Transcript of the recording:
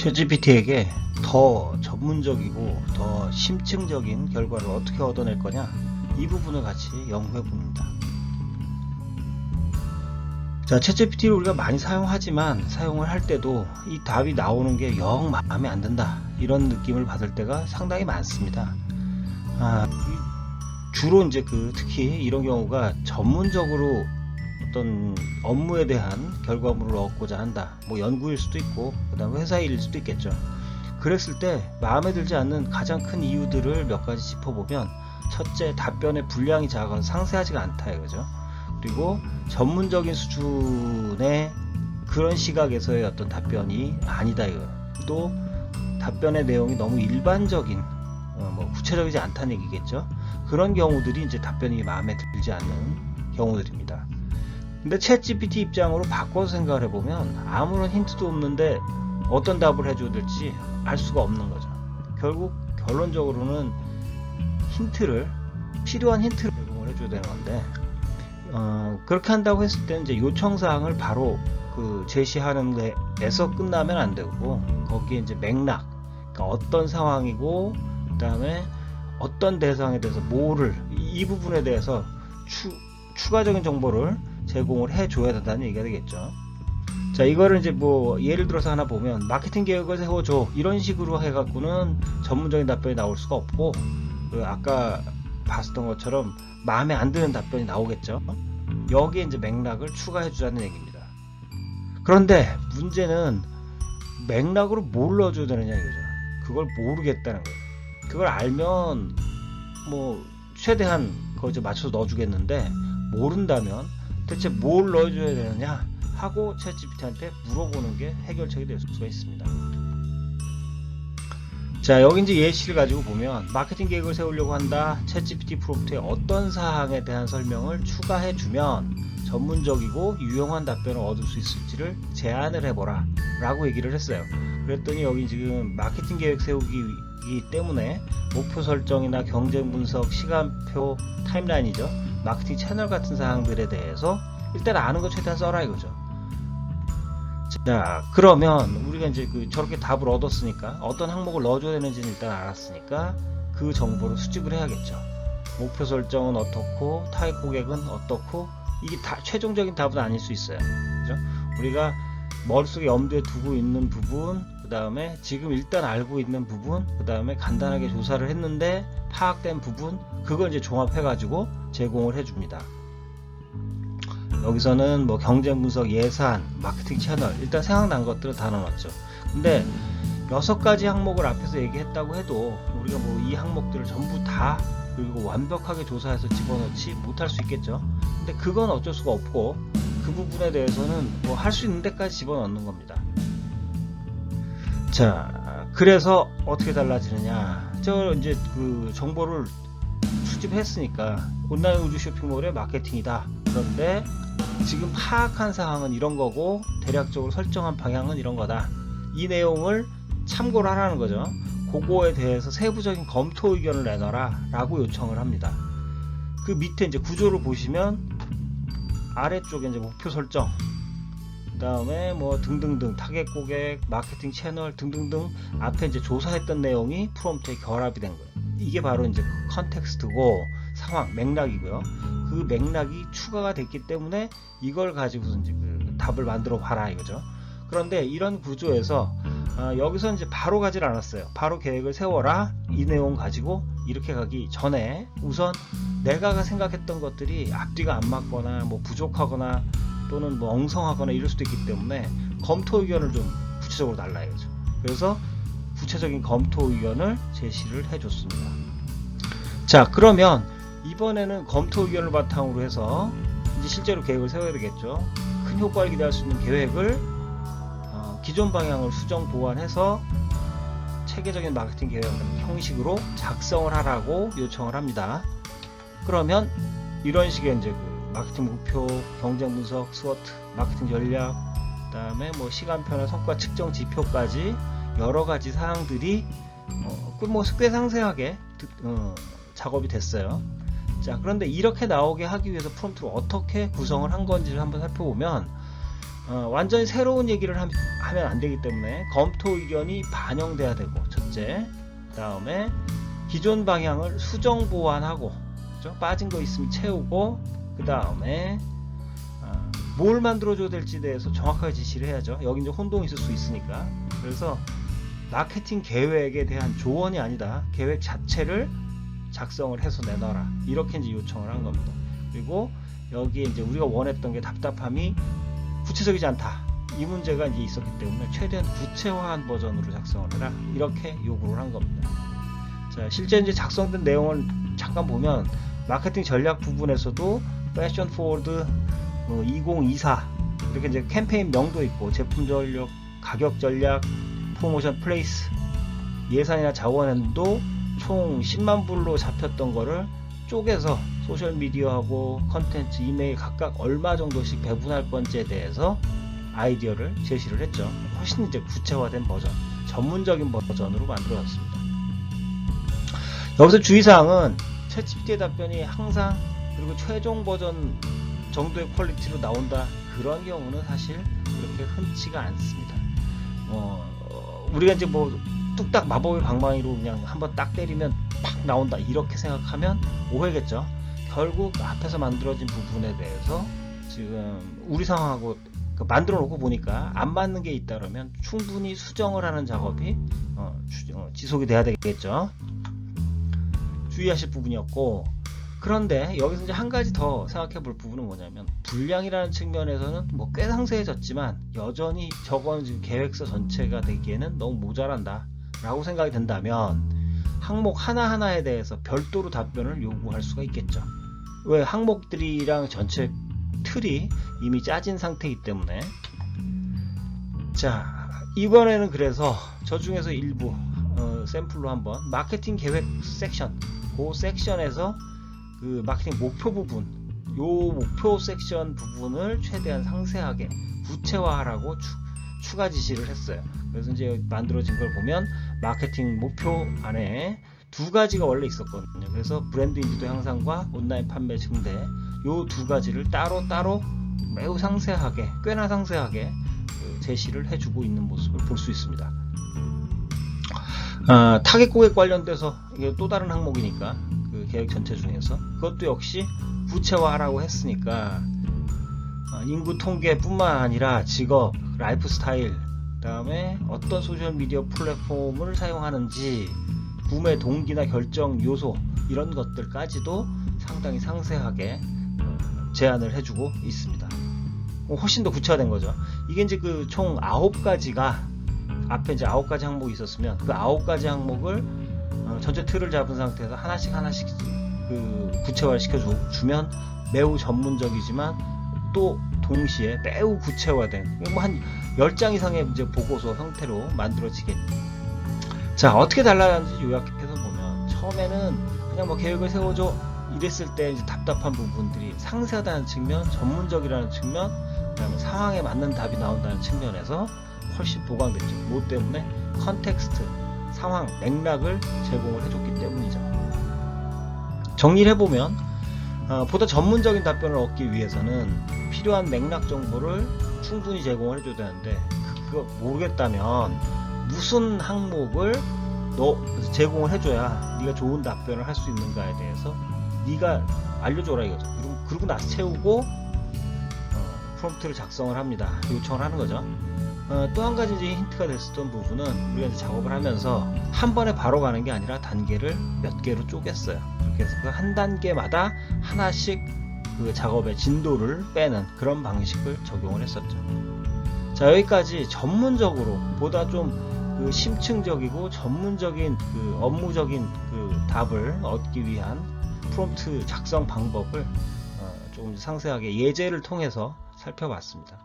챗GPT에게 더 전문적이고 더 심층적인 결과를 어떻게 얻어낼 거냐 이 부분을 같이 연구해 봅니다. 자, 챗GPT를 우리가 많이 사용하지만 사용을 할 때도 이 답이 나오는 게 영 마음에 안 든다 이런 느낌을 받을 때가 상당히 많습니다. 아, 이- 주로 이제 그 특히 이런 경우가 전문적으로 어떤 업무에 대한 결과물을 얻고자 한다. 뭐 연구일 수도 있고, 그 다음에 회사 일일 수도 있겠죠. 그랬을 때 마음에 들지 않는 가장 큰 이유들을 몇 가지 짚어보면, 첫째, 답변의 분량이 작아서 상세하지가 않다 이거죠. 그리고 전문적인 수준의 그런 시각에서의 어떤 답변이 아니다 이거. 또 답변의 내용이 너무 일반적인, 어, 뭐 구체적이지 않다는 얘기겠죠. 그런 경우들이 이제 답변이 마음에 들지 않는 경우들입니다. 근데 챗 GPT 입장으로 바꿔서 생각을 해보면 아무런 힌트도 없는데 어떤 답을 해줘야 될지 알 수가 없는 거죠. 결국 결론적으로는 힌트를 필요한 힌트를 제공을 해줘야 되는 건데 어, 그렇게 한다고 했을 때 이제 요청 사항을 바로 그 제시하는 데에서 끝나면 안 되고 거기에 이제 맥락 그러니까 어떤 상황이고 그다음에 어떤 대상에 대해서 뭐를 이, 이 부분에 대해서 추, 추가적인 정보를 제공을 해줘야 된다는 얘기가 되겠죠. 자, 이거를 이제 뭐 예를 들어서 하나 보면 마케팅 계획을 세워줘 이런 식으로 해갖고는 전문적인 답변이 나올 수가 없고 그 아까 봤었던 것처럼 마음에 안 드는 답변이 나오겠죠. 여기에 이제 맥락을 추가해주자는 얘기입니다. 그런데 문제는 맥락으로 뭘 넣어줘야 되느냐 이거죠. 그걸 모르겠다는 거예요. 그걸 알면 뭐 최대한 거기서 맞춰서 넣어주겠는데 모른다면 대체 뭘 넣어줘야 되느냐 하고 챗GPT한테 물어보는 게 해결책이 될 수가 있습니다. 자 여기 이제 예시를 가지고 보면 마케팅 계획을 세우려고 한다 챗GPT 프롬프트에 어떤 사항에 대한 설명을 추가해 주면 전문적이고 유용한 답변을 얻을 수 있을지를 제안을 해보라 라고 얘기를 했어요 그랬더니 여기 지금 마케팅 계획 세우기 때문에 목표 설정이나 경쟁 분석 시간표 타임라인이죠. 마케팅 채널 같은 사항들에 대해서 일단 아는 거 최대한 써라 이거죠. 자 그러면 우리가 이제 그 저렇게 답을 얻었으니까 어떤 항목을 넣어줘야 되는지는 일단 알았으니까 그 정보를 수집을 해야겠죠. 목표 설정은 어떻고 타입 고객은 어떻고 이게 다 최종적인 답은 아닐 수 있어요. 그죠? 우리가 머릿속에 염두에 두고 있는 부분 그 다음에 지금 일단 알고 있는 부분 그 다음에 간단하게 조사를 했는데 파악된 부분 그걸 이제 종합해 가지고 제공을 해줍니다 여기서는 뭐 경쟁 분석, 예산, 마케팅 채널 일단 생각난 것들은 다 넣어놨죠. 근데 여섯 가지 항목을 앞에서 얘기했다고 해도 우리가 뭐 이 항목들을 전부 다 그리고 완벽하게 조사해서 집어넣지 못할 수 있겠죠. 근데 그건 어쩔 수가 없고 그 부분에 대해서는 뭐 할 수 있는 데까지 집어넣는 겁니다. 자, 그래서 어떻게 달라지느냐? 저 이제 그 정보를 수집했으니까 온라인 우주 쇼핑몰의 마케팅이다. 그런데 지금 파악한 사항은 이런 거고 대략적으로 설정한 방향은 이런 거다. 이 내용을 참고를 하라는 거죠. 그거에 대해서 세부적인 검토 의견을 내놔라 라고 요청을 합니다. 그 밑에 이제 구조를 보시면 아래쪽에 이제 목표 설정 그 다음에 뭐 등등등 타겟 고객 마케팅 채널 등등등 앞에 이제 조사했던 내용이 프롬프트에 결합이 된 거예요. 이게 바로 이제 그 컨텍스트고 상황 맥락이고요. 그 맥락이 추가가 됐기 때문에 이걸 가지고서 이제 그 답을 만들어 봐라 이거죠. 그런데 이런 구조에서 아, 여기서 이제 바로 가질 않았어요. 바로 계획을 세워라 이 내용 가지고 이렇게 가기 전에 우선 내가 생각했던 것들이 앞뒤가 안 맞거나 뭐 부족하거나 또는 뭐 엉성하거나 이럴 수도 있기 때문에 검토 의견을 좀 구체적으로 달라 이거죠. 그래서 구체적인 검토 의견을 제시를 해줬습니다. 자 그러면 이번에는 검토 의견을 바탕으로 해서 이제 실제로 계획을 세워야 되겠죠. 큰 효과를 기대할 수 있는 계획을 어, 기존 방향을 수정 보완해서 체계적인 마케팅 계획 형식으로 작성을 하라고 요청을 합니다. 그러면 이런 식의 이제 그 마케팅 목표, 경쟁 분석, 스워트, 마케팅 전략, 그다음에 뭐 시간표나 성과 측정 지표까지 여러 가지 사항들이 어, 꽤뭐꽤 상세하게 어, 작업이 됐어요. 자, 그런데 이렇게 나오게 하기 위해서 프롬프트를 어떻게 구성을 한 건지를 한번 살펴보면 어, 완전히 새로운 얘기를 함- 하면 안 되기 때문에 검토 의견이 반영돼야 되고 첫째 다음에 기존 방향을 수정 보완하고? 빠진 거 있으면 채우고 그 다음에 어, 뭘 만들어줘야 될지 대해서 정확하게 지시를 해야죠. 여기 이제 혼동이 있을 수 있으니까. 그래서 마케팅 계획에 대한 조언이 아니다. 계획 자체를 작성을 해서 내놔라. 이렇게 이제 요청을 한 겁니다. 그리고 여기에 이제 우리가 원했던 게 답답함이 구체적이지 않다. 이 문제가 이제 있었기 때문에 최대한 구체화한 버전으로 작성을 해라. 이렇게 요구를 한 겁니다. 자, 실제 이제 작성된 내용을 잠깐 보면 마케팅 전략 부분에서도 패션 포워드 2024 이렇게 이제 캠페인 명도 있고 제품 전략, 가격 전략, 프로모션 플레이스 예산이나 자원도 총 10만 불로 잡혔던 거를 쪼개서 소셜 미디어하고 컨텐츠, 이메일 각각 얼마 정도씩 배분할 건지에 대해서 아이디어를 제시를 했죠. 훨씬 이제 구체화된 버전, 전문적인 버전으로 만들어졌습니다. 여기서 주의사항은 챗GPT의 답변이 항상 그리고 최종 버전 정도의 퀄리티로 나온다 그런 경우는 사실 그렇게 흔치가 않습니다. 어, 어, 우리가 이제 뭐 뚝딱 마법의 방망이로 그냥 한번 딱 때리면 팍 나온다 이렇게 생각하면 오해겠죠. 결국 앞에서 만들어진 부분에 대해서 지금 우리 상황하고 그 만들어 놓고 보니까 안 맞는 게 있다 그러면 충분히 수정을 하는 작업이 어, 주- 어, 지속이 돼야 되겠죠. 주의하실 부분이었고 그런데 여기서 이제 한 가지 더 생각해 볼 부분은 뭐냐면 분량이라는 측면에서는 뭐 꽤 상세해졌지만 여전히 저건 지금 계획서 전체가 되기에는 너무 모자란다 라고 생각이 든다면 항목 하나하나에 대해서 별도로 답변을 요구할 수가 있겠죠. 왜 항목들이랑 전체 틀이 이미 짜진 상태이기 때문에. 자 이번에는 그래서 저 중에서 일부 어, 샘플로 한번 마케팅 계획 섹션 그 섹션에서 그 마케팅 목표 부분 요 목표 섹션 부분을 최대한 상세하게 구체화하라고 추, 추가 지시를 했어요. 그래서 이제 만들어진 걸 보면 마케팅 목표 안에 두 가지가 원래 있었거든요. 그래서 브랜드 인지도 향상과 온라인 판매 증대 요 두 가지를 따로 따로 매우 상세하게 꽤나 상세하게 그 제시를 해주고 있는 모습을 볼 수 있습니다. 아, 타겟 고객 관련돼서 이게 또 다른 항목이니까 그 계획 전체 중에서 그것도 역시 구체화하라고 했으니까 아, 인구 통계뿐만 아니라 직업, 라이프 스타일, 그다음에 어떤 소셜 미디어 플랫폼을 사용하는지 구매 동기나 결정 요소 이런 것들까지도 상당히 상세하게 어, 제안을 해주고 있습니다. 어, 훨씬 더 구체화된 거죠. 이게 이제 그총 아홉 가지가 앞에 이제 아홉 가지 항목이 있었으면 그 아홉 가지 항목을 어, 전체 틀을 잡은 상태에서 하나씩 하나씩 그 구체화를 시켜 주면 매우 전문적이지만 또 동시에 매우 구체화된 뭐한 10장 이상의 이제 보고서 형태로 만들어지게. 자 어떻게 달라졌는지 요약해서 보면 처음에는 그냥 뭐 계획을 세워줘 이랬을 때 답답한 부분들이 상세하다는 측면 전문적이라는 측면 그다음에 상황에 맞는 답이 나온다는 측면에서 훨씬 보강됐죠. 뭐 때문에? 컨텍스트 상황 맥락을 제공을 해줬기 때문이죠 정리를 해보면 어, 보다 전문적인 답변을 얻기 위해서는 필요한 맥락 정보를 충분히 제공을 해줘야 되는데 그- 그거 모르겠다면 무슨 항목을 너 제공을 해줘야 네가 좋은 답변을 할 수 있는가에 대해서 네가 알려줘라 이거죠. 그리고, 나서 채우고 어, 프롬프트를 작성을 합니다. 요청을 하는 거죠. 또한 가지 이제 힌트가 됐었던 부분은 우리가 이제 작업을 하면서 한 번에 바로 가는 게 아니라 단계를 몇 개로 쪼갰어요. 해서 그 한 단계마다 하나씩 그 작업의 진도를 빼는 그런 방식을 적용을 했었죠. 자 여기까지 전문적으로 보다 좀 그 심층적이고 전문적인 그 업무적인 그 답을 얻기 위한 프롬프트 작성 방법을 어, 조금 상세하게 예제를 통해서 살펴봤습니다.